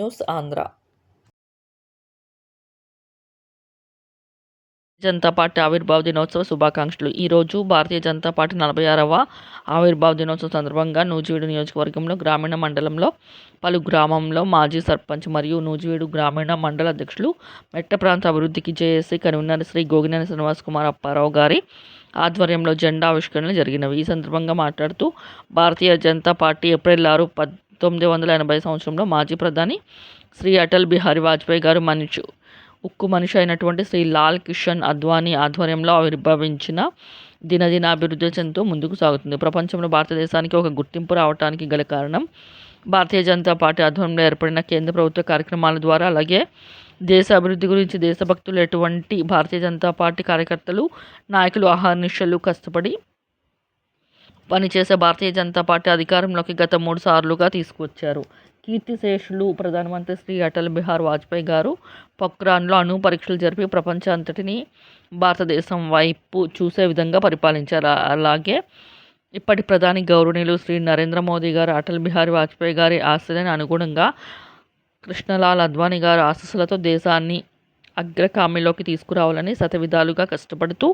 News Andhra Janata party ఆవిర్భావ దినోత్సవ శుభాకాంక్షలు. ఈరోజు భారతీయ జనతా పార్టీ నలభై ఆరవ ఆవిర్భావ దినోత్సవం సందర్భంగా నూజివీడు నియోజకవర్గంలో గ్రామీణ మండలంలో పలు గ్రామంలో మాజీ సర్పంచ్ మరియు నూజివీడు గ్రామీణ మండల అధ్యక్షులు మెట్ట ప్రాంత అభివృద్ధికి జేఏసీ కన్వీనర్ శ్రీ గోగినేని శ్రీనివాస్ కుమార్ అప్పారావు గారి ఆధ్వర్యంలో జెండా ఆవిష్కరణలు జరిగినవి. ఈ సందర్భంగా మాట్లాడుతూ భారతీయ జనతా పార్టీ ఏప్రిల్ ఆరు పద్ తొమ్మిది వందల ఎనభై సంవత్సరంలో మాజీ ప్రధాని శ్రీ అటల్ బిహారీ వాజ్పేయి గారు మనిషి ఉక్కు మనిషి అయినటువంటి శ్రీ లాల్ కిషన్ అద్వానీ ఆధ్వర్యంలో ఆవిర్భవించిన దినదిన అభివృద్ధి చెందుతూ ముందుకు సాగుతుంది. ప్రపంచంలో భారతదేశానికి ఒక గుర్తింపు రావడానికి గల కారణం భారతీయ జనతా పార్టీ ఆధ్వర్యంలో ఏర్పడిన కేంద్ర ప్రభుత్వ కార్యక్రమాల ద్వారా అలాగే దేశ అభివృద్ధి గురించి దేశభక్తులు ఎటువంటి భారతీయ జనతా పార్టీ కార్యకర్తలు నాయకులు ఆహార్నిశలు కష్టపడి పనిచేసే భారతీయ జనతా పార్టీ అధికారంలోకి గత మూడు సార్లుగా తీసుకువచ్చారు. కీర్తిశేషులు ప్రధానమంత్రి శ్రీ అటల్ బిహార్ వాజ్పేయి గారు పొక్రాన్లో అణు పరీక్షలు జరిపి ప్రపంచం అంతటిని భారతదేశం వైపు చూసే విధంగా పరిపాలించారు. అలాగే ఇప్పటి ప్రధాని గౌరవనీయులు శ్రీ నరేంద్ర మోదీ గారు అటల్ బిహారీ వాజ్పేయి గారి ఆశయానికి అనుగుణంగా కృష్ణలాల్ అద్వానీ గారు ఆశస్సులతో దేశాన్ని అగ్రకామిలోకి తీసుకురావాలని శతవిధాలుగా కష్టపడుతూ